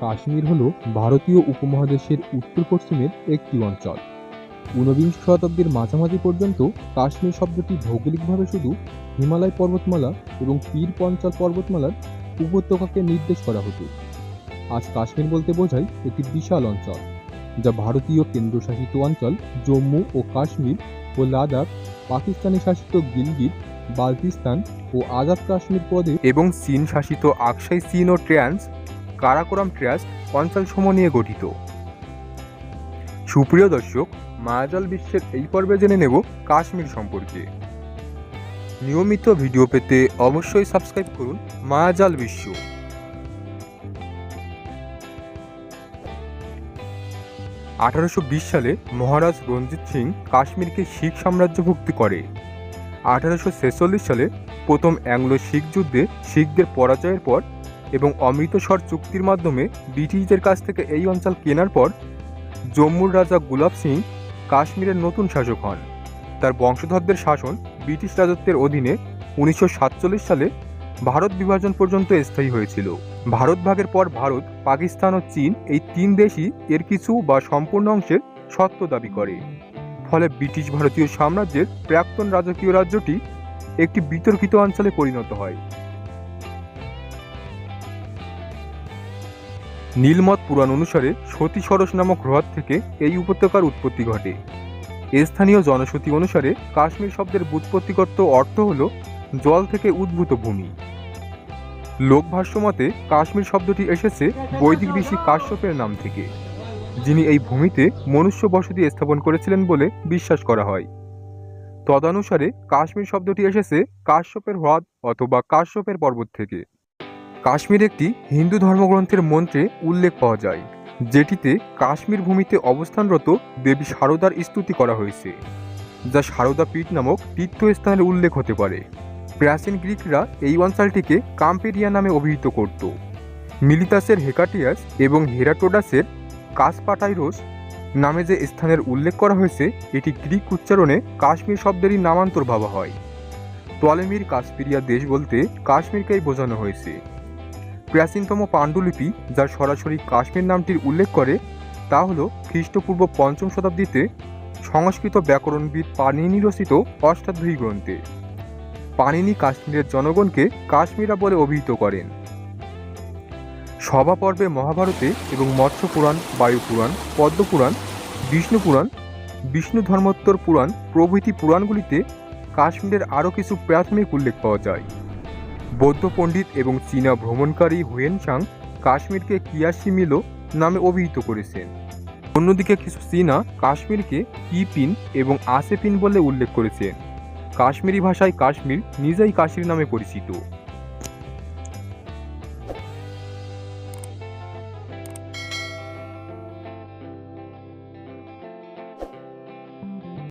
কাশ্মীর হল ভারতীয় উপমহাদেশের উত্তর পশ্চিমের একটি অঞ্চল। ঊনবিংশ শতাব্দীর মাঝামাঝি পর্যন্ত কাশ্মীর শব্দটি ভৌগোলিকভাবে শুধু হিমালয় পর্বতমালা এবং পীর পঞ্চাল পর্বতমালার উপত্যকাকে নির্দেশ করা হতো। আজ কাশ্মীর বলতে বোঝায় একটি বিশাল অঞ্চল, যা ভারতীয় কেন্দ্রশাসিত অঞ্চল জম্মু ও কাশ্মীর ও লাদাখ, পাকিস্তানি শাসিত গিলগিট বাল্টিস্তান ও আজাদ কাশ্মীর পদে এবং চীন শাসিত আকসাই চীন ও ট্রান্স কারাকোরাম ট্রাস্ট অঞ্চলসমূহ নিয়ে গঠিত। সুপ্রিয় দর্শক, মায়াজাল বিশ্বের এই পর্বে জেনে নেব কাশ্মীর সম্পর্কে। নিয়মিত ভিডিও পেতে অবশ্যই সাবস্ক্রাইব করুন মায়াজাল বিশ্ব। আঠারোশো বিশ সালে মহারাজ রঞ্জিত সিং কাশ্মীরকে শিখ সাম্রাজ্যভুক্তি করে। আঠারোশো ছেচল্লিশ সালে প্রথম অ্যাংলো শিখ যুদ্ধে শিখদের পরাজয়ের পর এবং অমৃতসর চুক্তির মাধ্যমে ব্রিটিশদের কাছ থেকে এই অঞ্চল কেনার পর জম্মুর রাজা গুলাব সিং কাশ্মীরের নতুন শাসক হন। তার বংশধরদের শাসন ব্রিটিশ রাজত্বের অধীনে উনিশশো সাতচল্লিশ সালে ভারত বিভাজন পর্যন্ত স্থায়ী হয়েছিল। ভারত ভাগের পর ভারত, পাকিস্তান ও চীন এই তিন দেশই এর কিছু বা সম্পূর্ণ অংশের সত্ত্ব দাবি করে। ফলে ব্রিটিশ ভারতীয় সাম্রাজ্যের প্রাক্তন রাজকীয় রাজ্যটি একটি বিতর্কিত অঞ্চলে পরিণত হয়। নীলমত পুরাণ অনুসারে সতী সরস নামক হ্রদ থেকে এই উপত্যকার উৎপত্তি ঘটে। স্থানীয় জনশ্রুতি অনুসারে কাশ্মীর শব্দের ব্যুৎপত্তিগত অর্থ হল জল থেকে উদ্ভূত ভূমি। লোকভাষ্য মতে কাশ্মীর শব্দটি এসেছে বৈদিক ঋষি কাশ্যপের নাম থেকে, যিনি এই ভূমিতে মনুষ্য বসতি স্থাপন করেছিলেন বলে বিশ্বাস করা হয়। তদানুসারে কাশ্মীর শব্দটি এসেছে কাশ্যপের হ্রদ অথবা কাশ্যপের পর্বত থেকে। কাশ্মীর একটি হিন্দু ধর্মগ্রন্থের মন্ত্রে উল্লেখ পাওয়া যায়, যেটিতে কাশ্মীর ভূমিতে অবস্থানরত দেবী সারদার স্তুতি করা হয়েছে, যা সারদা পীঠ নামক তীর্থস্থানের উল্লেখ হতে পারে। প্রাচীন গ্রিকরা এই অঞ্চলটিকে কাম্পেরিয়া নামে অভিহিত করত। মিলিতাসের হেকাটিয়াস এবং হেরাটোডাসের কাসপাটাইরোস নামে যে স্থানের উল্লেখ করা হয়েছে, এটি গ্রিক উচ্চারণে কাশ্মীর শব্দেরই নামান্তর ভাবা হয়। টলেমির কাশ্মীরিয়া দেশ বলতে কাশ্মীরকেই বোঝানো হয়েছে। প্রাচীনতম পাণ্ডুলিপি যা সরাসরি কাশ্মীর নামটির উল্লেখ করে, তা হল খ্রিস্টপূর্ব পঞ্চম শতাব্দীতে সংস্কৃত ব্যাকরণবিদ পানিনি রচিত অষ্টাধ্যায়ী গ্রন্থে। পাণিনি কাশ্মীরের জনগণকে কাশ্মীরা বলে অভিহিত করেন। সভা পর্বে মহাভারতে এবং মৎস্য পুরাণ, বায়ু পুরাণ, পদ্ম পুরাণ, বিষ্ণু পুরাণ, বিষ্ণু ধর্মোত্তর পুরাণ প্রভৃতি পুরাণগুলিতে কাশ্মীরের আরও কিছু প্রাথমিক উল্লেখ পাওয়া যায়। বৌদ্ধ পণ্ডিত এবং চীনা ভ্রমণকারী হুয়েনসাং কাশ্মীরকে কিয়াশি মিলো নামে অভিহিত করেছেন। অন্যদিকে কিছু চীনা কাশ্মীরকে কিপিন এবং আসেপিন বলে উল্লেখ করেছেন। কাশ্মীরি ভাষায় কাশ্মীর নিজেই কাশীর নামে পরিচিত।